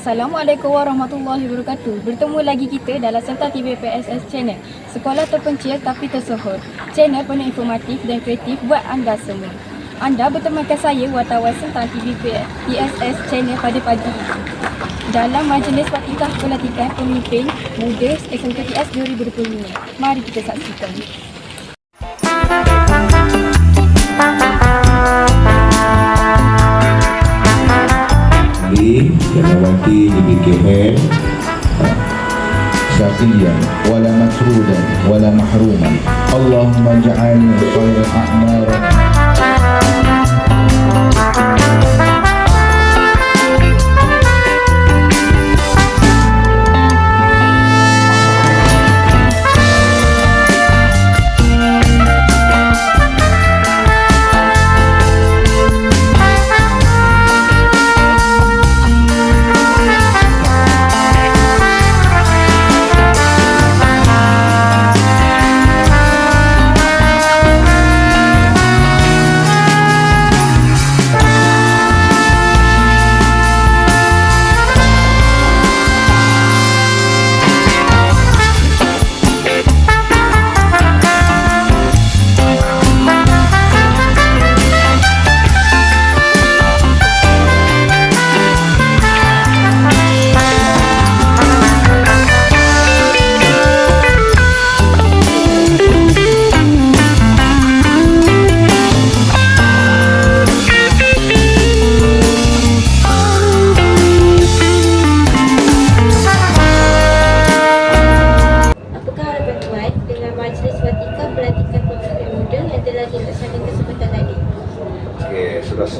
Assalamualaikum warahmatullahi wabarakatuh. Bertemu lagi kita dalam Serta TV PSS Channel. Sekolah terpencil tapi tersohor. Channel penuh informatif dan kreatif buat anda semua. Anda bertemankan saya wartawan Serta TV PSS Channel pada pagi ini. Dalam majlis Watikah Pelatihan Pemimpin Muda SMKTS 2025. Mari kita saksikan. Janawati DBKN Syafiyan Wala masrudan Wala mahruman. Allahumma ja'alni khairan a'maran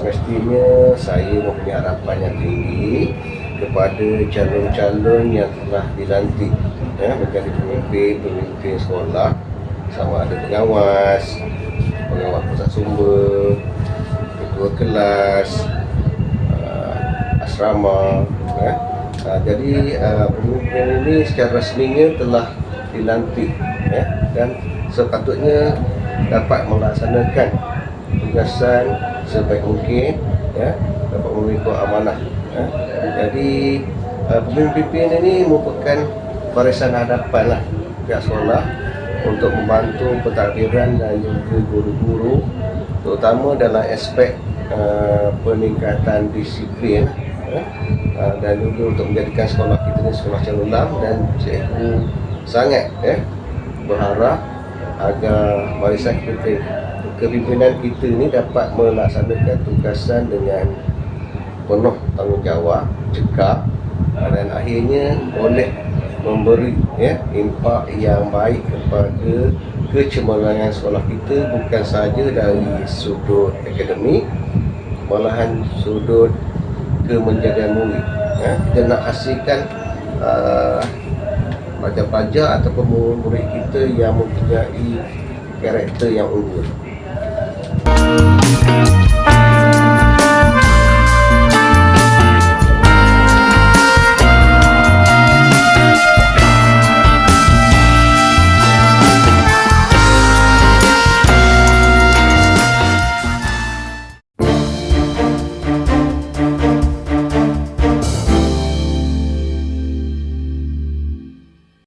semestinya saya mempunyai harapan yang tinggi kepada calon-calon yang telah dilantik ya, menjadi pemimpin-pemimpin sekolah sama ada pengawas, pengawas pusat sumber, ketua kelas, uh, asrama ya. Uh, jadi uh, pemimpin ini secara resminya telah dilantik ya, dan sepatutnya dapat melaksanakan tugasan sebaik mungkin ya dapat memikul amanah ya. jadi uh, pemimpin ini merupakan barisan hadapan lah pihak sekolah untuk membantu pentadbiran dan juga guru-guru terutama dalam aspek uh, peningkatan disiplin ya. uh, dan juga untuk menjadikan sekolah kita ni sekolah cemerlang dan cikgu sangat ya berharap agar barisan kita kepimpinan kita ni dapat melaksanakan tugasan dengan penuh tanggungjawab, cekap dan akhirnya boleh memberi ya impak yang baik kepada kecemerlangan sekolah kita bukan sahaja dari sudut akademik malahan sudut kemenjadian murid ya. kita nak hasilkan uh, pelajar-pelajar ataupun murid kita yang mempunyai karakter yang unggul. Thank